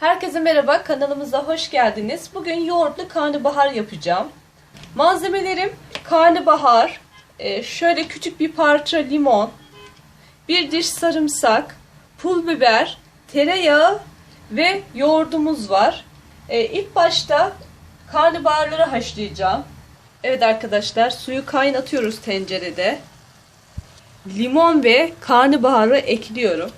Herkese merhaba, kanalımıza hoş geldiniz. Bugün yoğurtlu karnabahar yapacağım. Malzemelerim karnabahar, e, şöyle küçük bir parça limon, bir diş sarımsak, pul biber, tereyağı ve yoğurdumuz var. E, İlk başta karnabaharları haşlayacağım. Evet arkadaşlar, suyu kaynatıyoruz tencerede. Limon ve karnabaharı ekliyorum.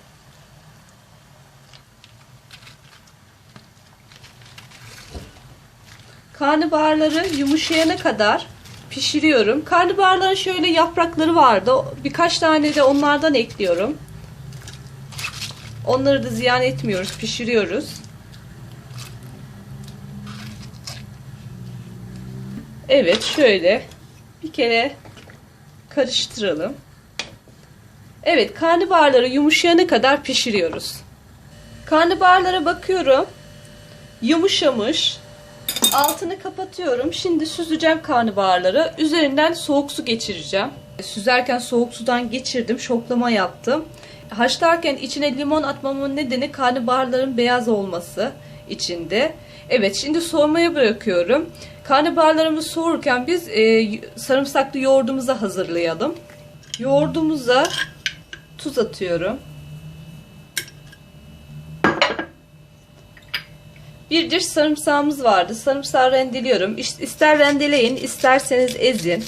Karnabaharları yumuşayana kadar pişiriyorum. Karnabaharların şöyle yaprakları vardı. Birkaç tane de onlardan ekliyorum. Onları da ziyan etmiyoruz, pişiriyoruz. Evet, şöyle bir kere karıştıralım. Evet, karnabaharları yumuşayana kadar pişiriyoruz. Karnabaharlara bakıyorum. Yumuşamış. Altını kapatıyorum. Şimdi süzeceğim karnabaharları. Üzerinden soğuk su geçireceğim. Süzerken soğuk sudan geçirdim. Şoklama yaptım. Haşlarken içine limon atmamın nedeni karnabaharların beyaz olması içinde. Evet şimdi soğumaya bırakıyorum. Karnabaharlarımız soğurken biz e, sarımsaklı yoğurdumuzu hazırlayalım. Yoğurdumuza tuz atıyorum. Bir diş sarımsağımız vardı. Sarımsağı rendeliyorum. İster rendeleyin, isterseniz ezin.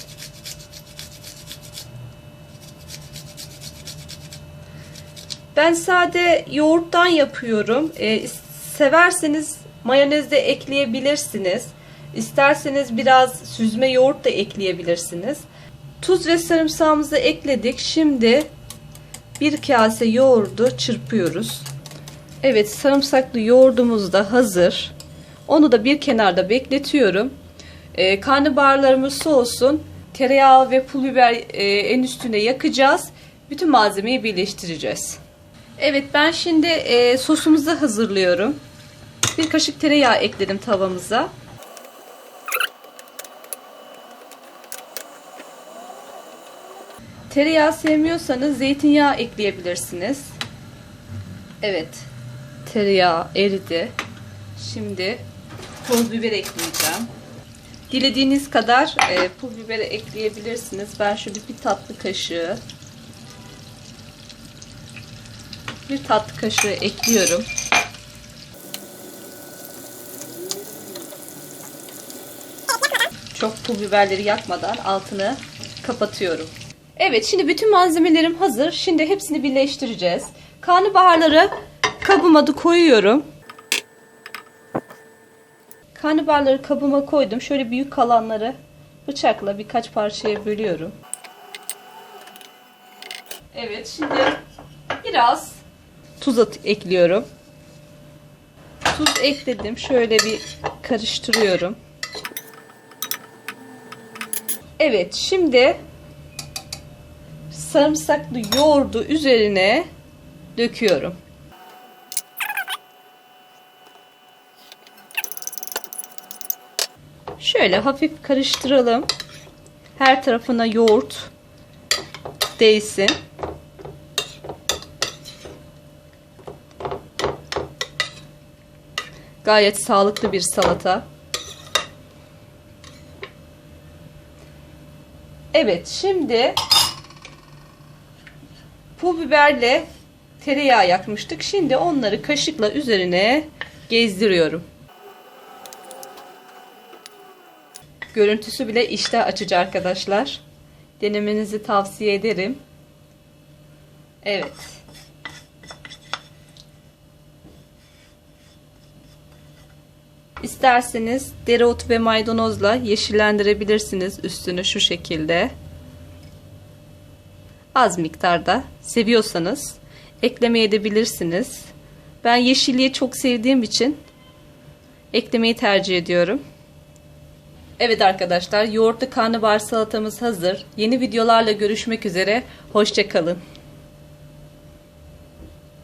Ben sade yoğurttan yapıyorum. Ee, severseniz mayonez de ekleyebilirsiniz. İsterseniz biraz süzme yoğurt da ekleyebilirsiniz. Tuz ve sarımsağımızı ekledik. Şimdi bir kase yoğurdu çırpıyoruz. Evet sarımsaklı yoğurdumuz da hazır. Onu da bir kenarda bekletiyorum. Ee, karnabaharlarımız soğusun. Tereyağı ve pul biber e, en üstüne yakacağız. Bütün malzemeyi birleştireceğiz. Evet ben şimdi e, sosumuzu hazırlıyorum. Bir kaşık tereyağı ekledim tavamıza. Tereyağı sevmiyorsanız zeytinyağı ekleyebilirsiniz. Evet. Tereyağı eridi. Şimdi pul biber ekleyeceğim. Dilediğiniz kadar e, pul biberi ekleyebilirsiniz. Ben şöyle bir tatlı kaşığı bir tatlı kaşığı ekliyorum. Çok pul biberleri yakmadan altını kapatıyorum. Evet şimdi bütün malzemelerim hazır. Şimdi hepsini birleştireceğiz. Karnabaharları kabıma da koyuyorum. Karnabaharları kabıma koydum. Şöyle büyük kalanları bıçakla birkaç parçaya bölüyorum. Evet şimdi biraz tuz at ekliyorum. Tuz ekledim. Şöyle bir karıştırıyorum. Evet şimdi sarımsaklı yoğurdu üzerine döküyorum. Şöyle hafif karıştıralım. Her tarafına yoğurt değsin. Gayet sağlıklı bir salata. Evet şimdi pul biberle tereyağı yakmıştık. Şimdi onları kaşıkla üzerine gezdiriyorum. Görüntüsü bile iştah açıcı arkadaşlar. Denemenizi tavsiye ederim. Evet. İsterseniz dereotu ve maydanozla yeşillendirebilirsiniz üstünü şu şekilde. Az miktarda seviyorsanız eklemeye edebilirsiniz. Ben yeşilliği çok sevdiğim için eklemeyi tercih ediyorum. Evet arkadaşlar yoğurtlu karnabahar salatamız hazır. Yeni videolarla görüşmek üzere. Hoşçakalın.